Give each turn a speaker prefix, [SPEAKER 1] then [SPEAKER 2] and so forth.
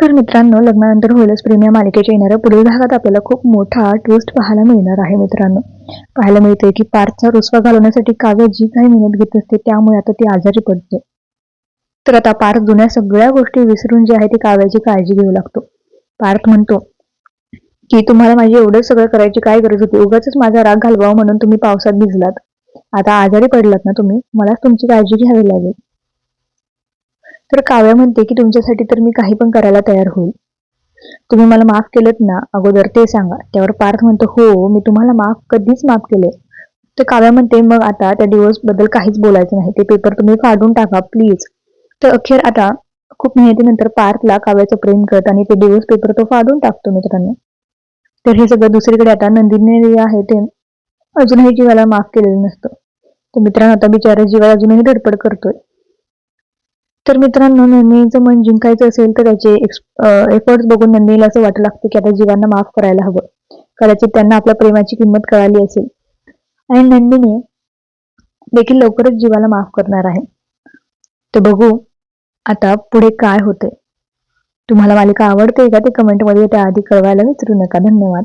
[SPEAKER 1] तर मित्रांनो लग्नानंतर होईलच प्रेम या मालिकेच्या येणाऱ्या पुढील भागात आपल्याला खूप मोठा ट्विस्ट पाहायला मिळणार आहे मित्रांनो. पाहायला मिळते की पार्थचा रुसवा घालवण्यासाठी काव्य जी काही मेहनत घेत असते त्यामुळे आता ती आजारी पडते. तर आता पार्थ जुन्या सगळ्या गोष्टी विसरून जे आहे ती काव्याची काळजी घेऊ लागतो. पार्थ म्हणतो की तुम्हाला माझी एवढं सगळं करायची काय गरज होती? उगाच माझा राग घालवावा म्हणून तुम्ही पावसात भिजलात. आता आजारी पडलात ना तुम्ही? मलाच तुमची काळजी घ्यावी लागेल. तर काव्या म्हणते की तुमच्यासाठी तर मी काही पण करायला तयार होईल. तुम्ही मला माफ केलं ना? अगोदर ते सांगा. त्यावर पार्थ म्हणतो हो मी तुम्हाला माफ कधीच माफ केले. तर काव्या म्हणते मग आता त्या डिवोर्सबद्दल काहीच बोलायचं नाही. ते पेपर तुम्ही फाडून टाका प्लीज तर अखेर आता खूप मेहनतीनंतर पार्थला काव्याचं प्रेम करत आणि ते डिवोर्स पेपर तो फाडून टाकतो मित्रांनो. तर हे सगळं दुसरीकडे आता नंदिनी जे आहे ते अजूनही जीवाला माफ केलेलं नसतं. तर मित्रांनो आता बिचारा जीवाला अजूनही धडपड करतोय. तर मित्रांनो नंदिनीचं मन जिंकायचं असेल तर त्याचे एफर्ट्स बघून नंदिनीला असं वाटू लागतं की आता जीवांना माफ करायला हवं. कदाचित त्यांना आपल्या प्रेमाची किंमत कळाली असेल. आणि नंदिनी देखील लवकरच जीवाला माफ करणार आहे. तर बघू आता पुढे काय होते तुम्हाला मालिका आवडते का ते कमेंटमध्ये त्याआधी कळवायला विसरू नका. धन्यवाद.